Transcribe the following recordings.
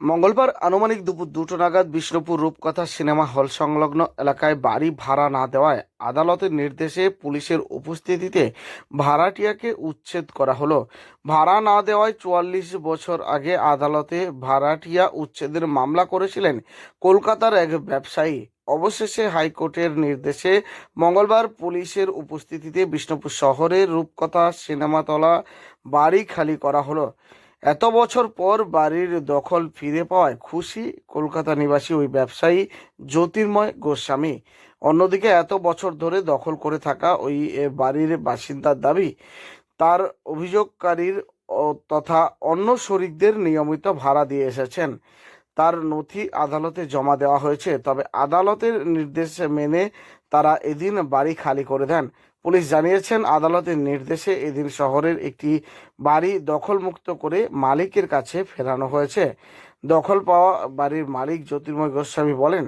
মঙ্গলবার আনুমানিক দুপুর দুটো নাগাদ বিষ্ণুপুর রূপকথা সিনেমা হল সংলগ্ন এলাকায় বাড়ি ভাড়া না দেওয়ায় আদালতের নির্দেশে পুলিশের উপস্থিতিতে ভাড়াটিয়াকে উচ্ছেদ করা হলো। ভাড়া না দেওয়ায় চুয়াল্লিশ বছর আগে আদালতে ভাড়াটিয়া উচ্ছেদের মামলা করেছিলেন কলকাতার এক ব্যবসায়ী। অবশেষে হাইকোর্টের নির্দেশে মঙ্গলবার পুলিশের উপস্থিতিতে বিষ্ণুপুর শহরের রূপকথা সিনেমাতলা বাড়ি খালি করা হলো। এত বছর পর বাড়ির দখল ফিরে পাওয়ায় খুশি কলকাতা নিবাসী ওই ব্যবসায়ী জ্যোতির্ময় গোস্বামী। অন্যদিকে এত বছর ধরে দখল করে থাকা ওই বাড়ির বাসিন্দার দাবি, তার অভিযোগকারীর তথা অন্য শরিকদের নিয়মিত ভাড়া দিয়ে এসেছেন। তার নথি আদালতে জমা দেওয়া হয়েছে, তবে আদালতের নির্দেশ মেনে তারা এদিন বাড়ি খালি করে দেন। পুলিশ জানিয়েছেন, আদালতের নির্দেশে এদিন শহরের একটি বাড়ি দখলমুক্ত করে মালিকের কাছে ফেরানো হয়েছে। দখল পাওয়া বাড়ির মালিক জ্যোতির্ময় গোস্বামী বলেন,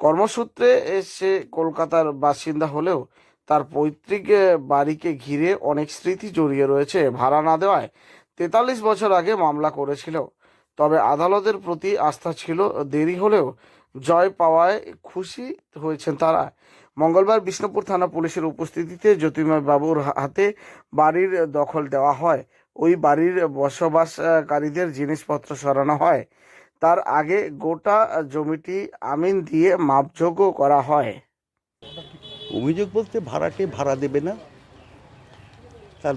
কর্মসূত্রে এসে কলকাতার বাসিন্দা হলেও তার পৈতৃক বাড়িকে ঘিরে অনেক স্মৃতি জড়িয়ে রয়েছে। ভাড়া না দেওয়ায় তেতাল্লিশ বছর আগে মামলা করেছিল। তবে আদালতের প্রতি আস্থা ছিল দেরি হলেও জয় পাওয়ায় খুশি হয়েছেন তারা। মঙ্গলবার বিষ্ণুপুর থানা পুলিশের উপস্থিতিতে জ্যোতির্ময় বাবুর হাতে বাড়ির দখল দেওয়া হয়। ওই বাড়ির বসবাসকারীদের জিনিসপত্র সরানো হয়। তার আগে গোটা জমিটি আমিন দিয়ে মাপযোগ্য করা হয়। অভিযোগ বলতে ভাড়াটে ভাড়া দেবে না। তার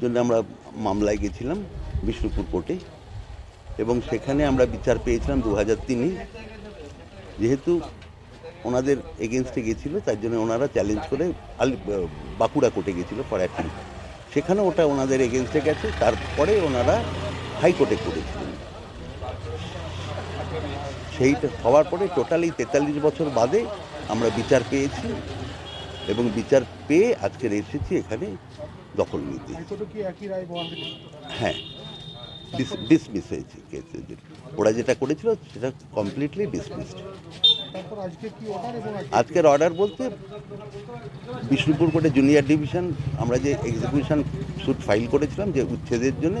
জন্য আমরা মামলায় গেছিলাম বিষ্ণুপুর কোর্টে। এবং সেখানে আমরা বিচার পেয়েছিলাম দু হাজার তিনে যেহেতু ওনাদের এগেনস্টে গেছিল তার জন্য ওনারা চ্যালেঞ্জ করে আলি বাঁকুড়া কোর্টে গেছিল ফর অ্যাপিল সেখানে ওটা ওনাদের এগেনস্টে গেছে তারপরে ওনারা হাইকোর্টে করেছিলেন সেইটা হওয়ার পরে টোটালি তেতাল্লিশ বছর বাদে আমরা বিচার পেয়েছি এবং বিচার পেয়ে আজকের এসেছি এখানে দখল নিতে? হ্যাঁ ডিসমিস হয়েছে কেস ওরা যেটা করেছিল সেটা কমপ্লিটলি ডিসমিসড আজকের অর্ডার বলতে বিষ্ণুপুর কোর্টে জুনিয়র ডিভিশন আমরা যে এক্সিকিউশন স্যুট ফাইল করেছিলাম যে উচ্ছেদের জন্য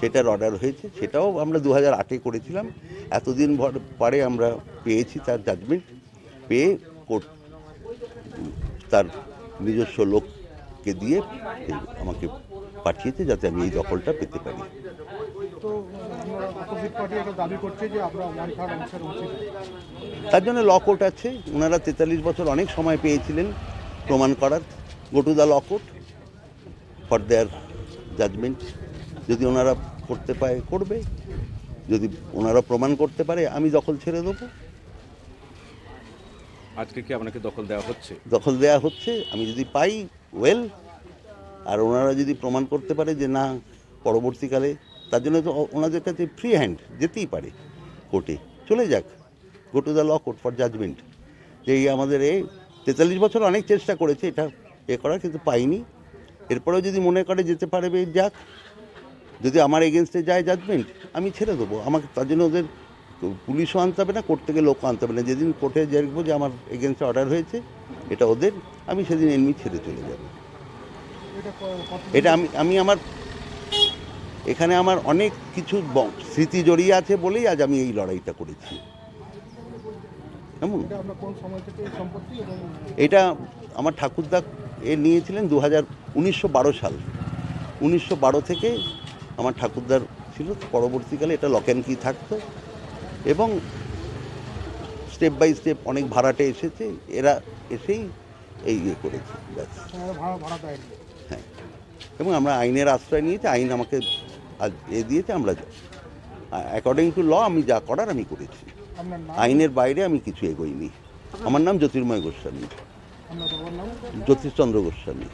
সেটার অর্ডার হয়েছে সেটাও আমরা দু হাজার আটে করেছিলাম। এতদিন ভর- পরে আমরা পেয়েছি তার জাজমেন্ট পেয়ে কোর্ট তার নিজস্ব লোককে দিয়ে আমাকে পাঠিয়েছে যাতে আমি এই দখলটা পেতে পারি। তো অপোজিট পার্টি একটা দাবি করছে যে আমরা ওয়ান থার্ড অংশের উচিত তার জন্য ল কোর্ট আছে। ওনারা তেতাল্লিশ বছর অনেক সময় পেয়েছিলেন প্রমাণ করার। Go to the law court for their judgment যদি ওনারা করতে পারে করবে। যদি ওনারা প্রমাণ করতে পারে আমি দখল ছেড়ে দেবো। আজকে কি আপনাকে দখল দেওয়া হচ্ছে? দখল দেওয়া হচ্ছে। আমি যদি পাই ওয়েল আর ওনারা যদি প্রমাণ করতে পারে যে না পরবর্তীকালে তার জন্য তো ওনাদের কাছে ফ্রি হ্যান্ড যেতেই পারে কোর্টে। চলে যাক। Go to the law court for judgment যে এই আমাদের এই তেতাল্লিশ বছর অনেক চেষ্টা করেছে এটা এ করার কিন্তু পাইনি। এরপরেও যদি মনে করে যেতে পারবে যাক। যদি আমার এগেনস্টে যায় জাজমেন্ট আমি ছেড়ে দেবো। আমাকে তার জন্য ওদের পুলিশও আনতে হবে না কোর্ট থেকে লোকও আনতে হবে না। যেদিন কোর্টে দেখব যে আমার এগেনস্টে অর্ডার হয়েছে এটা ওদের আমি সেদিন এমনি ছেড়ে চলে যাব। এটা আমি আমি আমার এখানে আমার অনেক কিছু স্মৃতি জড়িয়ে আছে বলেই আজ আমি এই লড়াইটা করেছি। কেমন? এটা আমরা ঠাকুরদা এ নিয়েছিলেন দু হাজার উনিশশো বারো সাল। উনিশশো বারো থেকে আমার ঠাকুরদার ছিল পরবর্তীকালে এটা লক অ্যান্ড কি থাকতো এবং স্টেপ বাই স্টেপ অনেক ভাড়াটে এসেছে এরা এসেই এই ইয়ে করেছে ব্যাস। দেয়নি। হ্যাঁ। এবং আমরা আইনের আশ্রয় নিয়েছি আইন আমাকে আজ এ দিয়েছে আমরা অ্যাকর্ডিং টু ল আমি যা করার আমি করেছি। আইনের বাইরে আমি কিছু এগোইনি। আমার নাম জ্যোতির্ময় গোস্বামী। জ্যোতিষচন্দ্র গোস্বামী।